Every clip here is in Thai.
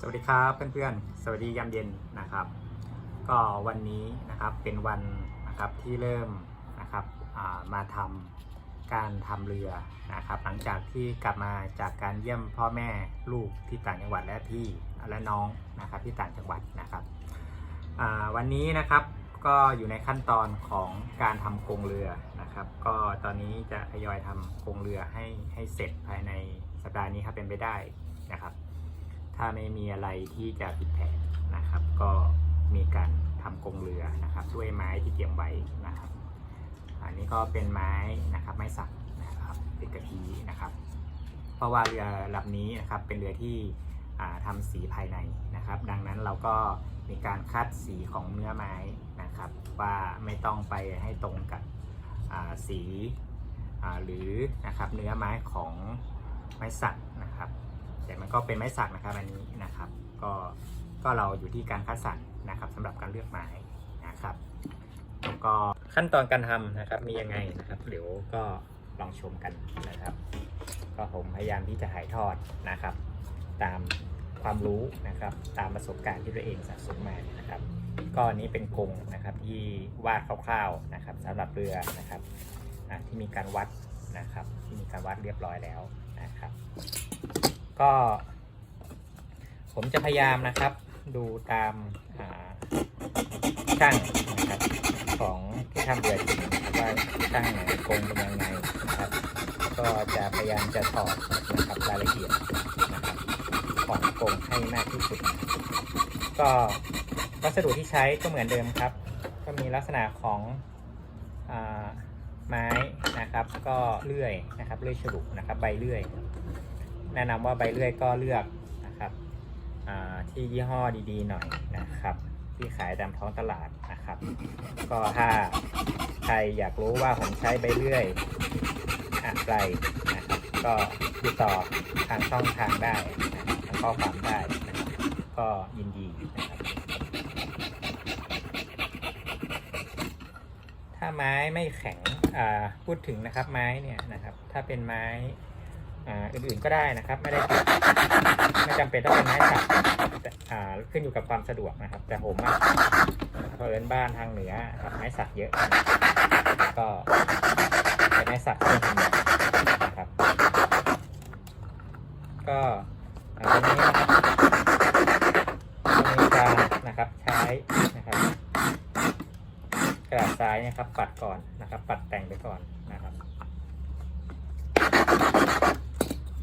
สวัสดีครับเพื่อนๆ สวัสดียามเย็นนะครับ ก็วันนี้นะครับเป็นวันนะครับที่เริ่มนะครับามาทำการทำเรือนะครับ หลังจากที่กลับมาจากการเยี่ยมพ่อแม่ลูกที่ต่างจังหวัดและพี่และน้องนะครับที่ต่างจังหวัดนะครับวันนี้นะครับก็อยู่ในขั้นตอนของการทำโครงเรือนะครับ ก็ตอนนี้จะทยอยทำโครงเรือให้ให้เสร็จภายในสัปดาห์นี้ครับเป็นไปได้นะครับ ถ้าไม่มีอะไรที่จะผิดแผนนะครับ ก็มีการทำกรงเรือนะครับ ด้วยไม้ที่เตรียมไว้นะครับ อันนี้ก็เป็นไม้นะครับไม้สักนะครับเป็นกะทินะครับ เพราะว่าเรือลำนี้นะครับเป็นเรือที่อ่าทำสีภายในนะครับ ดังนั้นเราก็มีการคัดสีของเนื้อไม้นะครับ ว่าไม่ต้องไปให้ตรงกับสีหรือนะครับเนื้อไม้ของไม้สักนะครับ แต่มันก็เป็นไม้สักนะครับอันนี้นะครับ ก็ก็เราอยู่ที่การคัดสรรนะครับสำหรับการเลือกไม้นะครับแล้วก็ขั้นตอนการทำนะครับมียังไงนะครับเดี๋ยวก็ลองชมกันนะครับ ก็ผมพยายามที่จะถ่ายทอดนะครับ ตามความรู้นะครับ ตามประสบการณ์ที่ตัวเองสะสมมานะครับ ก็อันนี้เป็นกรงนะครับที่วาดคร่าวๆนะครับสำหรับเรือนะครับที่มีการวัดนะครับ ที่มีการวัดเรียบร้อยแล้วนะครับ ก็ ผมจะพยายามนะครับ ดูตามช่างนะครับของที่ทำเรือจริงว่าช่างไหนกงเป็นยังไงนะครับ ก็จะพยายามจะถอดนะครับรายละเอียดนะครับของกงให้มากที่สุด ก็วัสดุที่ใช้ก็เหมือนเดิมครับ ก็มีลักษณะของอไม้นะครับ ก็เลื่อยนะครับเลื่อยฉลุนะครับ ใบเลื่อย แนะนำว่าใบเลื่อยก็เลือกนะครับที่ยี่ห้อดีๆหน่อยนะครับ ที่ขายตามท้องตลาดนะครับ ก็ถ้าใครอยากรู้ว่าผมใช้ใบเลื่อยอะไรนะครับก็ติดต่อทางช่องทางได้นะครับทางข้อความได้นะครับก็ยินดีนะครับถ้าไม้ไม่แข็งพูดถึงนะครับไม้เนี่ยนะครับ ถ้าเป็นไม้ อื่นๆก็ได้นะครับ ไม่ได้ไม่จำเป็นต้องเป็นไม้สักแต่ขึ้นอยู่กับความสะดวกนะครับ แต่ผมอะเพอิญบ้านทางเหนือครับไม้สักเยอะนะครับ ก็ใช้ไม้สักเพิ่มขึ้นะครับก็อ่าตรงนี้มีการนะครับใช้นะครับกระดาษทรายนะครับ ปัดก่อนนะครับ ปัดแต่งไปก่อนนะครับ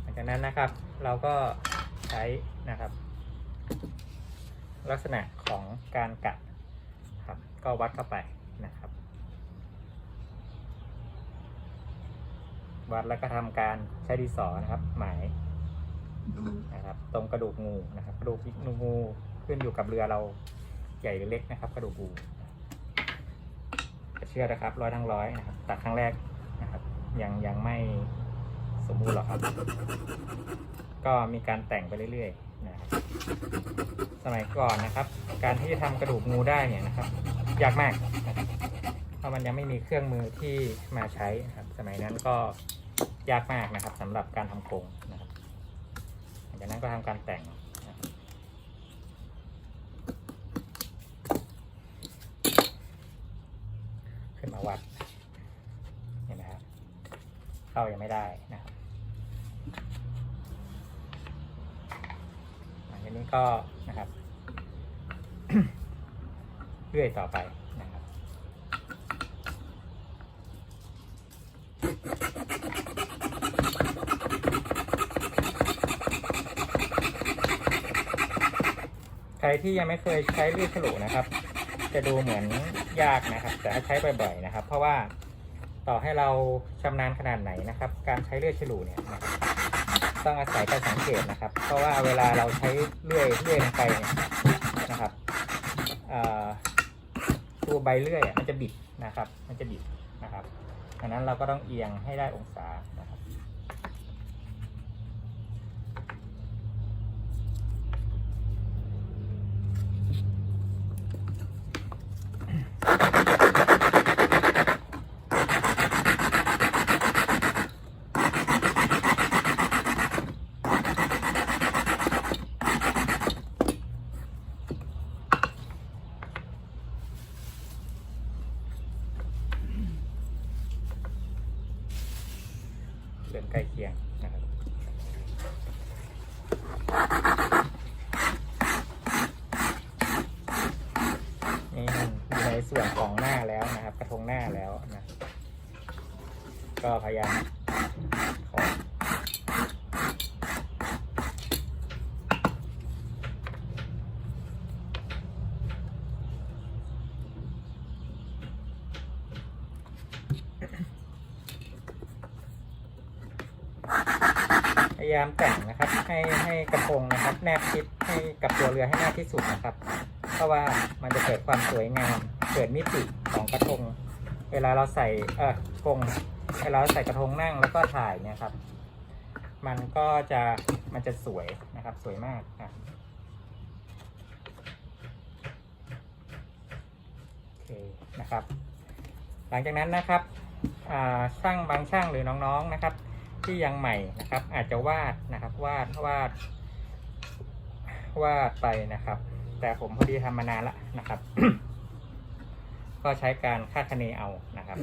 หลัง จากนั้นนะครับ เราก็ใช้นะครับ ลักษณะของการกัดครับ ก็วัดเข้าไปนะครับ วัดแล้วก็ทำการใช้ดินสอนะครับ หมายนะครับ ตรงกระดูกงูนะครับ กระดูกงูขึ้นอยู่กับเรือเราใหญ่หรือเล็กนะครับ กระดูกงูเชื่อนะครับร้อยทั้งร้อยนะครับ ตัดครั้งแรกนะครับ ยังยังไม่ สมบูรณ์หรอกครับ ก็มีการแต่งไปเรื่อยๆนะครับสมัยก่อนนะครับ การที่จะทำกระดูกงูได้เนี่ยนะครับยากมากนะครับเพราะมันยังไม่มีเครื่องมือที่มาใช้นะครับ สมัยนั้นก็ยากมากนะครับสำหรับการทำโครงนะครับหลังจากนั้นก็ทำการแต่งนะครับขึ้นมาวัดเห็นไหมครับเข้ายังไม่ได้นะ นี้ก็นะครับเรื่อยต่อไปนะครับ ใครที่ยังไม่เคยใช้เลือดฉลุนะครับ จะดูเหมือนยากนะครับ แต่ถ้าใช้บ่อยๆนะครับ เพราะว่าต่อให้เราชำนาญขนาดไหนนะครับ การใช้เลื่อยฉลุเนี่ยนะ ต้องอาศัยการสังเกตนะครับ เพราะว่าเวลาเราใช้เลื่อยเลื่อยลงไปเนี่ยนะครับตัวใบเลื่อยมันจะบิดนะครับ มันจะบิดนะครับดังนั้นเราก็ต้องเอียงให้ได้องศา ใกล้เคียงนะครับนี่อยู่ในส่วนของหน้าแล้วนะครับ กระทงหน้าแล้วนะ ก็พยายามขอพยายามแต่งนะครับ ให้ให้กระทงนะครับ แนบชิดให้กับตัวเรือให้มากที่สุดนะครับ เพราะว่ามันจะเกิดความสวยงามเกิดมิติของกระทง เวลาเราใส่เออกงเวลาเราใส่กระทงนั่งแล้วก็ถ่ายเนี่ยครับ มันก็จะมันจะสวยนะครับ สวยมากนะโอเคนะครับ หลังจากนั้นนะครับช่างบางช่างหรือน้องๆนะครับ ที่ยังใหม่นะครับ อาจจะวาดนะครับ วาดวาด วาดไปนะครับ แต่ผมพอดีทำมานานละนะครับ ก็ใช้การคาดคะเนเอานะครับ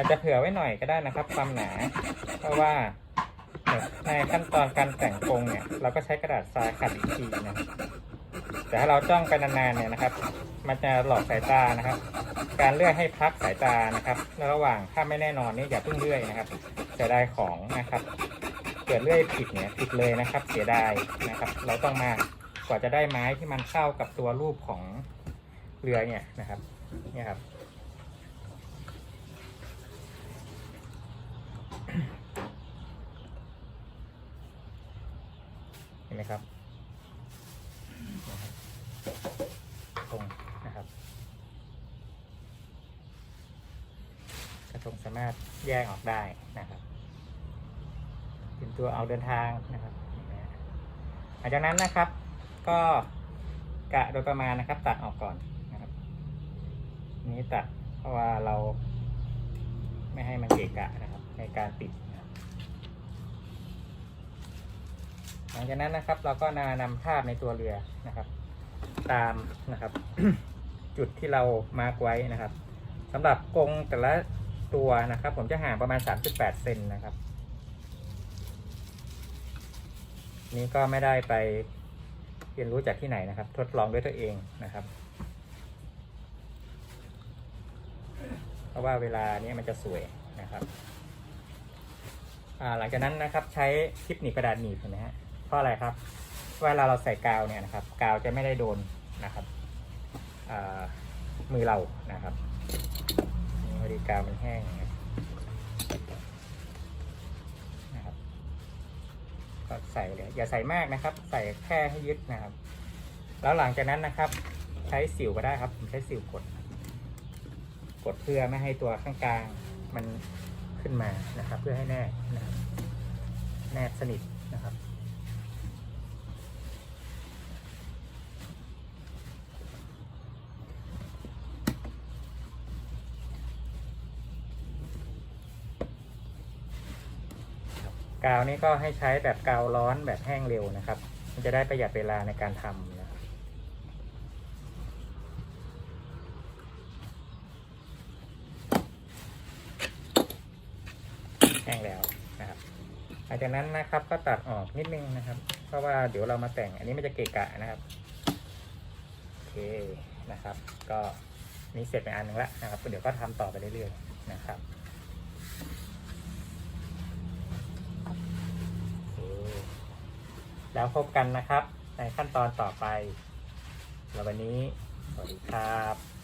อาจจะเผื่อไว้หน่อยก็ได้นะครับ ความหนา เพราะว่าในขั้นตอนการแต่งกรงเนี่ย เราก็ใช้กระดาษทรายขัดอีกทีนะแต่ถ้าเราจ้องไปนานๆเนี่ยนะครับ มันจะหลอกสายตานะครับ การเลื่อยให้พักสายตานะครับในระหว่างถ้าไม่แน่นอนนี่อย่าเพิ่งเลื่อยนะครับเสียดายของนะครับเกิดเลื่อยผิดเนี่ยผิดเลยนะครับ เสียดายนะครับ เราต้องมากว่าจะได้ไม้ที่มันเข้ากับตัวรูปของเรือเนี่ยนะครับเนี่ยครับ ห็นไหมครับนะครับตรงนะครับ กระทงสามารถแยกออกได้นะครับเป็นตัวเอาเดินทางนะครับหลังจากนั้นนะครับ ก็กะโดยประมาณนะครับ ตัดออกก่อนนะครับนนี้ตัดเพราะว่าเราไม่ให้มันเกะกะนะครับ ในการติดนะครับ หลังจากนั้นนะครับเราก็นานำภาพในตัวเรือนะครับ ตามนะครับ จุดที่เรามาร์กไว้นะครับสำหรับกรงแต่ละตัวนะครับ ผมจะห่างประมาณ 38 เซนนะครับ นี่ก็ไม่ได้ไปเรียนรู้จากที่ไหนนะครับ ทดลองด้วยตัวเองนะครับ เพราะว่าเวลานี้มันจะสวยนะครับอ่าหลังจากนั้นนะครับใช้คลิปหนีบกระดาษหนีบเห็นไหมฮะ เพราะอะไรครับ เวลาเราใส่กาวเนี่ยนะครับ กาวจะไม่ได้โดนนะครับมือเรานะครับนี่พอดีกาวมันแห้งนะครับก็ใส่เลยอย่าใส่มากนะครับ ใส่แค่ให้ยึดนะครับ แล้วหลังจากนั้นนะครับ ใช้สิวก็ได้ครับผมใช้สิวกด กดเพื่อไม่ให้ตัวข้างกลางมันขึ้นมานะครับ เพื่อให้แน่นะครับแนบสนิทนะครับ กาวนี้ก็ให้ใช้แบบกาวร้อนแบบแห้งเร็วนะครับ มันจะได้ประหยัดเวลาในการทำนะแห้งแล้วนะครับหลังจากนั้นนะครับก็ตัดออกนิดนึงนะครับ เพราะว่าเดี๋ยวเรามาแต่งอันนี้มันจะเกะกะนะครับโอเคนะครับ ก็นี่เสร็จไปอันหนึงแล้วนะครับ เดี๋ยวก็ทำต่อไปเรื่อยๆนะครับโอเค แล้วพบกันนะครับ ในขั้นตอนต่อไป แล้ววันนี้ สวัสดีครับ